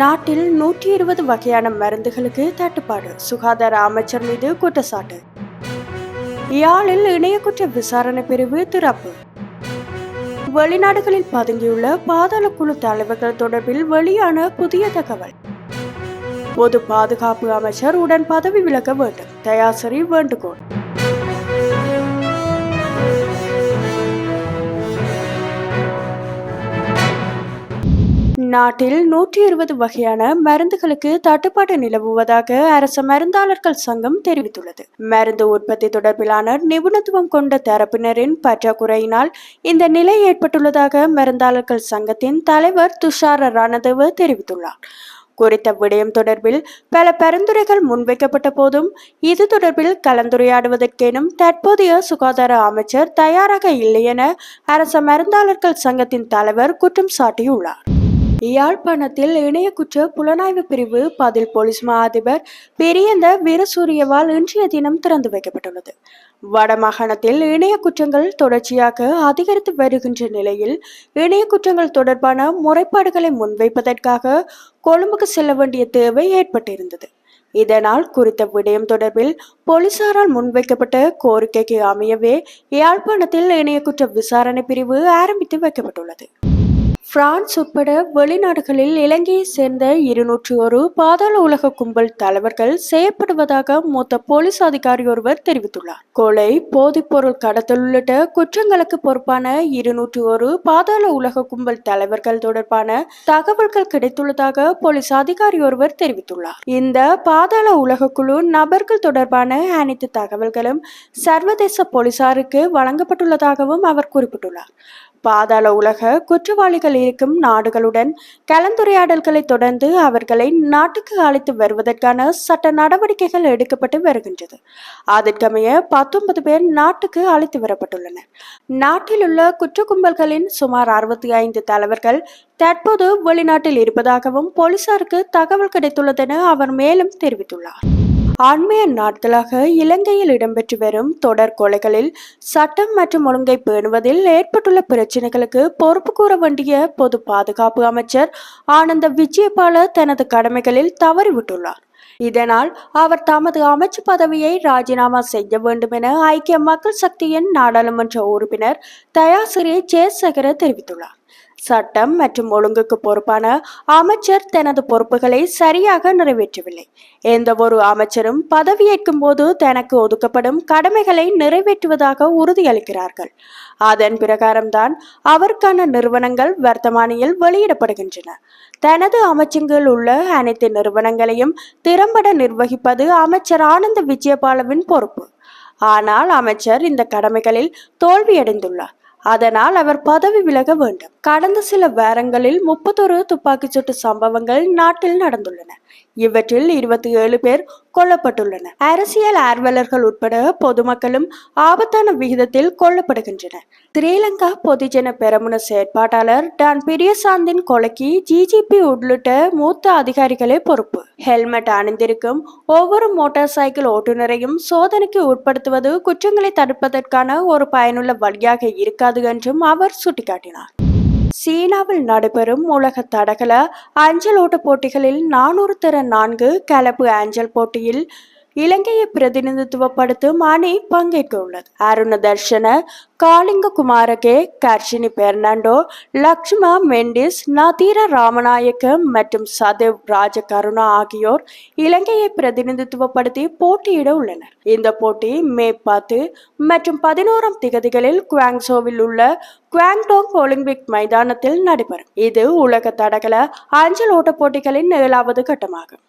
நாட்டில் நூற்றி இருபது வகையான மருந்துகளுக்கு தட்டுப்பாடு. சுகாதார அமைச்சர் மீது குற்றச்சாட்டு. யாழில் இணைய குற்ற விசாரணை பிரிவு திறப்பு. வெளிநாடுகளில் பதுங்கியுள்ள பாதாள குழு தலைவர்கள் தொடர்பில் வெளியான புதிய தகவல். பொது பாதுகாப்பு அமைச்சர் உடன் பதவி விலக வேண்டும். தயாசரி வேண்டுகோள். நாட்டில் நூற்றி இருபது வகையான மருந்துகளுக்கு தட்டுப்பாடு நிலவுவதாக அரசு மருந்தாளர்கள் சங்கம் தெரிவித்துள்ளது. மருந்து உற்பத்தி தொடர்பிலான நிபுணத்துவம் கொண்ட தரப்பினரின் பற்றாக்குறையினால் இந்த நிலை ஏற்பட்டுள்ளதாக மருந்தாளர்கள் சங்கத்தின் தலைவர் துஷார ரணதேவ தெரிவித்துள்ளார். குறித்த விடயம் தொடர்பில் பல பரிந்துரைகள் முன்வைக்கப்பட்ட போதும் இது தொடர்பில் கலந்துரையாடுவதற்கேனும் தற்போதைய சுகாதார அமைச்சர் தயாராக இல்லை என அரச மருந்தாளர்கள் சங்கத்தின் தலைவர் குற்றம் சாட்டியுள்ளார். யாழ்ப்பாணத்தில் இணைய குற்ற புலனாய்வு பிரிவு பதில் போலீஸ் மா அதிபர் பெரியந்த வீரசூரியவால் இன்றைய தினம் திறந்து வைக்கப்பட்டுள்ளது. வடமாகாணத்தில் இணைய குற்றங்கள் தொடர்ச்சியாக அதிகரித்து வருகின்ற நிலையில் இணைய குற்றங்கள் தொடர்பான முறைப்பாடுகளை முன்வைப்பதற்காக கொழும்புக்கு செல்ல வேண்டிய தேவை ஏற்பட்டிருந்தது. இதனால் குறித்த விடயம் தொடர்பில் போலீசாரால் முன்வைக்கப்பட்ட கோரிக்கைக்கு அமையவே யாழ்ப்பாணத்தில் இணைய குற்ற விசாரணை பிரிவு ஆரம்பித்து வைக்கப்பட்டுள்ளது. பிரான்ஸ் உட்பட வெளிநாடுகளில் இலங்கையை சேர்ந்த இருநூற்றி ஒரு பாதாள உலக கும்பல் தலைவர்கள் செய்யப்படுவதாக மூத்த போலீஸ் அதிகாரி ஒருவர் தெரிவித்துள்ளார். கொலை போதைப்பொருள் கடத்தல் உள்ளிட்ட குற்றங்களுக்கு பொறுப்பான இருநூற்றி ஒரு பாதாள உலக கும்பல் தலைவர்கள் தொடர்பான தகவல்கள் கிடைத்துள்ளதாக போலீஸ் அதிகாரி ஒருவர் தெரிவித்துள்ளார். இந்த பாதாள உலக குழு நபர்கள் தொடர்பான அனைத்து தகவல்களும் சர்வதேச போலீசாருக்கு வழங்கப்பட்டுள்ளதாகவும் அவர் குறிப்பிட்டுள்ளார். பாதாள உலக குற்றவாளிகள் இருக்கும் நாடுகளுடன் கலந்துரையாடல்களை தொடர்ந்து அவர்களை நாட்டுக்கு அழைத்து வருவதற்கான சட்ட நடவடிக்கைகள் எடுக்கப்பட்டு வருகின்றது. அதற்கமைய பத்தொன்பது பேர் நாட்டுக்கு அழைத்து வரப்பட்டுள்ளனர். நாட்டில் உள்ள குற்ற கும்பல்களின் சுமார் அறுபத்தி ஐந்து தலைவர்கள் தற்போது வெளிநாட்டில் இருப்பதாகவும் போலீசாருக்கு தகவல் கிடைத்துள்ளதென அவர் மேலும் தெரிவித்துள்ளார். ஆண்மைய நாட்களாக இலங்கையில் இடம்பெற்று வரும் தொடர் கொலைகளில் சட்டம் மற்றும் ஒழுங்கை பேணுவதில் ஏற்பட்டுள்ள பிரச்சினைகளுக்கு பொறுப்பு கூற வேண்டிய பொது பாதுகாப்பு அமைச்சர் ஆனந்த விஜயபால தனது கடமைகளில் தவறிவிட்டுள்ளார். இதனால் அவர் தமது அமைச்சு பதவியை ராஜினாமா செய்ய வேண்டும் என ஐக்கிய மக்கள் சக்தியின் நாடாளுமன்ற உறுப்பினர் தயாசிரி ஜெயசேகர தெரிவித்துள்ளார். சட்டம் மற்றும் ஒழுங்குக்கு பொறுப்பான அமைச்சர் தனது பொறுப்புகளை சரியாக நிறைவேற்றவில்லை. எந்த ஒரு அமைச்சரும் பதவியேற்கும் போது தனக்கு ஒதுக்கப்படும் கடமைகளை நிறைவேற்றுவதாக உறுதியளிக்கிறார்கள். அதன் பிரகாரம்தான் அவருக்கான நிறுவனங்கள் வர்த்தமானியில் வெளியிடப்படுகின்றன. தனது அமைச்சங்கள் உள்ள அனைத்து நிறுவனங்களையும் திறம்பட நிர்வகிப்பது அமைச்சர் ஆனந்த விஜயபாலவின் பொறுப்பு. ஆனால் அமைச்சர் இந்த கடமைகளில் தோல்வியடைந்துள்ளார். அதனால் அவர் பதவி விலக வேண்டும். கடந்த சில வாரங்களில் முப்பத்தொரு துப்பாக்கிச்சூட்டு சம்பவங்கள் நாட்டில் நடந்துள்ளன. இவற்றில் இருபத்தி ஏழு பேர் கொல்லப்பட்டுள்ளனர். அரசியல் ஆர்வலர்கள் உட்பட பொதுமக்களும் ஆபத்தான விகிதத்தில் கொல்லப்படுகின்றனர். ஸ்ரீலங்கா பொதுஜன பெரமுன செயற்பாட்டாளர் டான் பிரியசாந்தின் கொலைக்கு ஜிஜிபி உள்ளிட்ட மூத்த அதிகாரிகளே பொறுப்பு. ஹெல்மெட் அணிந்திருக்கும் ஒவ்வொரு மோட்டார் சைக்கிள் ஓட்டுநரையும் சோதனைக்கு உட்படுத்துவது குற்றங்களை தடுப்பதற்கான ஒரு பயனுள்ள வழியாக இருக்காது என்றும் அவர் சுட்டிக்காட்டினார். சீனாவில் நடைபெறும் உலக தடகள அஞ்சல் ஓட்ட போட்டிகளில் நானூறு தர நான்கு கலப்பு அஞ்சல் போட்டியில் இலங்கையை பிரதிநிதித்துவப்படுத்தும் அணி பங்கேற்க உள்ளது அருண தர்ஷன காளிங்க குமாரகே கர்ஷினி பெர்னாண்டோ லக்ஷ்மா மெண்டிஸ் நதீர ராமநாயக்க மற்றும் சதேவ் ராஜகருணா ஆகியோர் இலங்கையை பிரதிநிதித்துவப்படுத்தி போட்டியிட உள்ளனர். இந்த போட்டி மே பத்து மற்றும் பதினோராம் திகதிகளில் குவாங்சோவில் உள்ள குவாங்டோங் ஒலிம்பிக் மைதானத்தில் நடைபெறும். இது உலக தடகள அஞ்சல் ஓட்ட போட்டிகளின் ஏழாவது கட்டமாகும்.